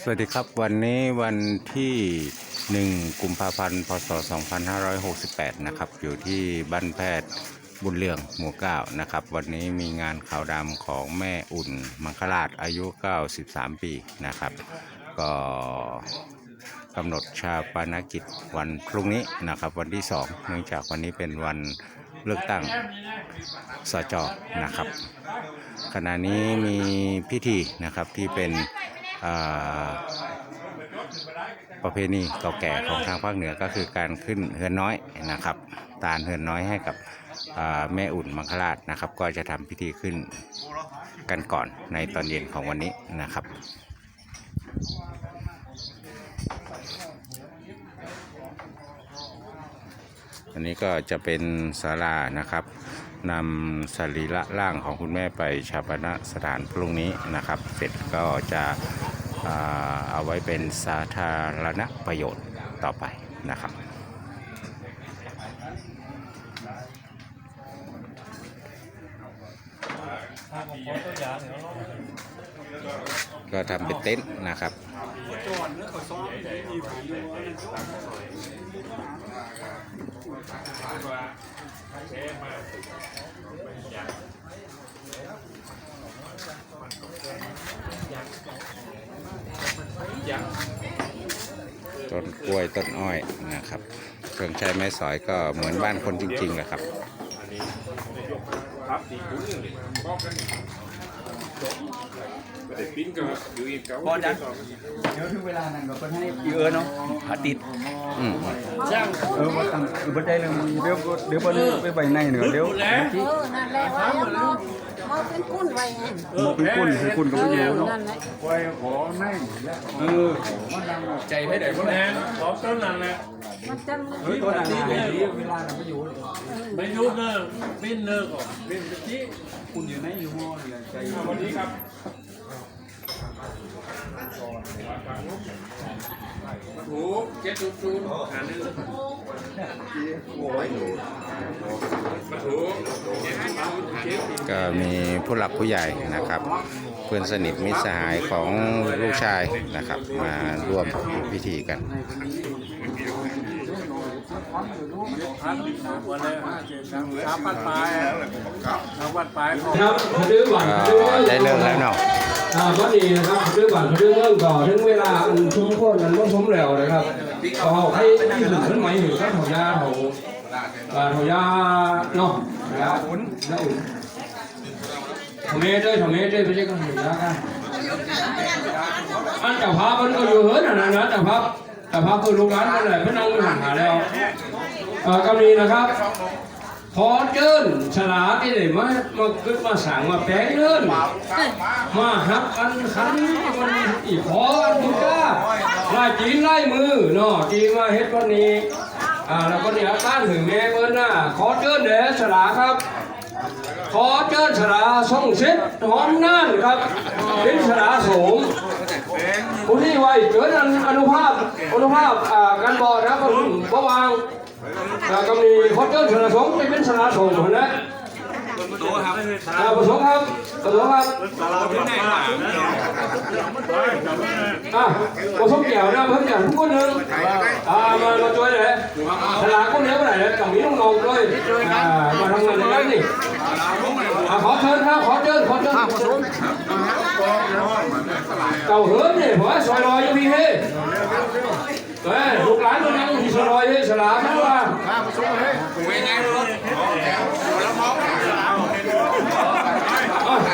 สวัสดีครับวันนี้วันที่ 1 กุมภาพันธ์ พศ 2568 นะครับ อยู่ที่บ้านแพทย์บุญเรืองหมู่เก้านะครับ วันนี้มีงานข่าวดำของแม่อุ่น มังคลาชอายุ 93 ปีนะครับ ก็กำหนดชาปนกิจวันพรุ่งนี้นะครับ วันที่ 2 เนื่องจากวันนี้เป็นวัน เลือกตั้งสจนะครับ ขณะนี้มีพิธีนะครับที่เป็นประเพณีเก่าแก่ของทางภาคเหนือก็คือการขึ้นเฮือนน้อยนะครับตาลเฮือนน้อยให้กับแม่อุ่นมังคลาชนะครับ ก็จะทำพิธีขึ้นกันก่อนในตอนเย็นของวันนี้นะครับ อันนี้ก็จะเป็นศาลานะครับนำสรีระร่างของคุณแม่ไปชาปนสถานพรุ่งนี้นะครับ เสร็จก็จะเอาไว้เป็นสาธารณประโยชน์ต่อไปนะครับก็ทำเป็นเต็นท์นะครับ ก็จอดแล้วก็ซ้อมมีผลดีวยเลมว่ยาต้นกล้วยต้นอ้อยนะครับเครื่องใช้ไม้สอยก็เหมือนบ้านคนจริงๆและครับครับดี เลยบอกกันเด็กปิ้นก็อยู่อีกเก่าพอจัดเดี๋ยวถึงเวลานั้นก็เพิ่นให้อีเอิ้นเนาะหาติดอืมเออบ่ตั้งเออบ่ได้เลยเดี๋ยวเดี๋ยวเพิ่นไปใบในเนาะเดี๋ยวที่เออนั่นแหละว่าเอามาเอาเป็นกุ้นไว้ไงเป็นคุณคือคุณก็บ่อยู่เนาะนั่นแหละไว้ขอในเออมันดังใจให้ได้บ่แนแน่นขอต้นนั่นแหละมันจะเฮ้ยตัวนั้นน่ะเวลาน่ะบ่อยู่ไม่ยุบเนอะปิ้นเนอะก่อนปิ้นตะกี้คุณอยู่ในอยู่ห้อนี่แหละใจวันนี้ครับ ถูกเจ็ดศูนย์ศูนย์หาหนึ่งมาถูกเจ็ดศูนย์ศูนย์หาหนึ่งก็มีผู้หลักผู้ใหญ่นะครับ เพื่อนสนิทมิตรสหายของลูกชายนะครับ มาร่วมพิธีกันพันวันละสามพันปลายสามพันปลายของครับพอดื้อหวานก็ได้เริ่มแล้วเนาะ อ่าวันนี้นะครับพอดื้อหวานพอดื้องเริ่มก่อนถึงเวลาอันชุ่มข้นอันร่วมสมแล้วนะครับก็ให้ที่ถึงขึ้นไหมถึงก็ถอยาเขาอ่าถอยาเนาะถอยาอุ่นแล้วอุ่นทำเมด้วยทำเมด้วยไม่ใช่ก็ถอยากันอันจับภาพมันก็อยู่เหินอันนั้นะจับภาพจับภาพคือลูกหลานนั่นแหละไม่นั่งหันหาแล้วอ่ากำนี้นะครับ ขอเจิญฉลาที่ไหนมามาคึกมาสั่งมาแปลงเลื่อนมาหักอันขันมันอีขออันคุกล้าไล่จีนไล่มือเนาะจีนมาเฮ็ดวันนี้อ่าแล้วก็เนี่ยต้านถึงแม่เบิ้นน้าขอเจิญเด้ฉลาครับ ขอเจิญฉลาส่งเซ็ตหอมนั่นครับเป็นฉลาดโสมผู้ที่ไว้เกิดอนุภาพอนุภาพอ่าการบอดนะก็ถึงประวา งอ่าก็มีคอเตอร์ชนะสงฆ์เป็นชนะสงฆ์นะอ่าผสมครับผสมครับอ่าผสมแก้วนะเพิ่มแก้วทุกคนหนึ่งอ่ามามาช่วยเลยฉลากคนนี้ไปไหนเลยกับมีน้องๆด้วยอ่ามาทำงานในนั้นนี่อ่าขอเชิญครับขอเชิญขอเชิญเก่าเหินเนี่ยผมว่าซอยลอยยังมีเฮ้เฮ้ยลูกหลานมันยัง มีซอยลอยเฮ้ฉลากนะว่าอะ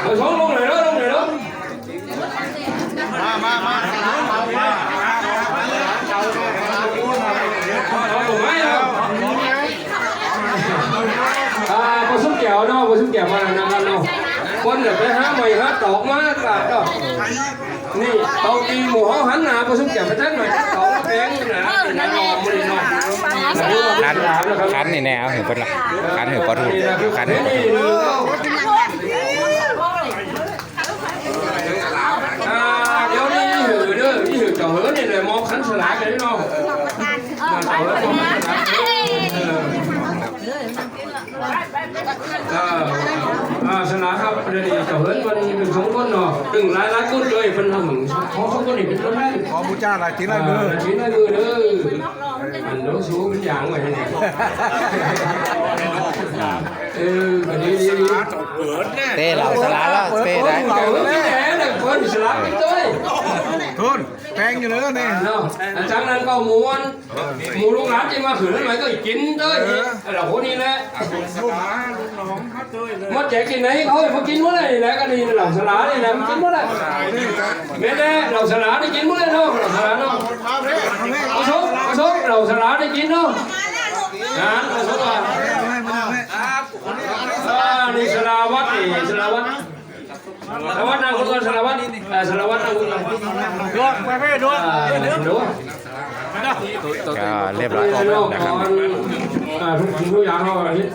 เอาสองลงเลยแล้วล วันเนาะคนเดี๋ยไปหาใหม่หาตอกมากาดเนาะนี่เตาตีหมูเขาหันหนาผสมแก้วไปทั้งหน่อยตอกแป้งนะนะนอนไม่ได้นอนคันคันนี่แน่เอาเห็นคนละคันเห็นปลาทูคันเห็นปลาทูอ่าเดี๋ยวนี้หือเด้อนี่หือเจ้าเหือนี่เลยมองขันสลากกันเนาะเจ้าเหือมองขัน สลากเออเอออ่าสนาครับเดี๋ยวนี้เจ้าเหินมันเป็นสองคนเนาะตึงหลายหลายคนเลยเป็นทำหนึ่งของสองคนนี่เป็นคนแรกขอบูชาหลายทีละมือชิ้นละมือเด้อนอกรองจะอันโน้สูงเป็นอย่างไว้เนี่ยเออวันนี้ดีดีเต้เหล่าสลาแล้วเต้ได้เก่าที่แหนเลยคนสลับกันด้วยทุนแพงอยู่เลยนี่เนาะจากนั้นก็หมูนหมูลูกหลานที่มาขืนแล้วมันก็กินด้วยเราคนนี้แหละลูกหลานลูกน้องเขาด้วยเลยมดแจกกินไหนเขาให้เขากินเมื่อไรแหละก็นี่เหล่าสลาเนี่ยนะมันกินเมื่อไรแม่แน่เหล่าสลาได้กินเมื่อไรเนาะเหล่าสลาเนาะเอาชกเอาชกเหล่าสลาได้กินเนาะงานเอาชกอะไม่ไม่ไม่อ่านี่สลาวัดนี่สลาวัด สลาวัดนั่งคนก่อนสลวัดอ่าสลวัดนั่งคนก่อนดวยไปไม่ดวยอ่าดูก็เรียบร้อยนะครับ อ่าทุกสิ่งทุกอย่างเขาอันนี้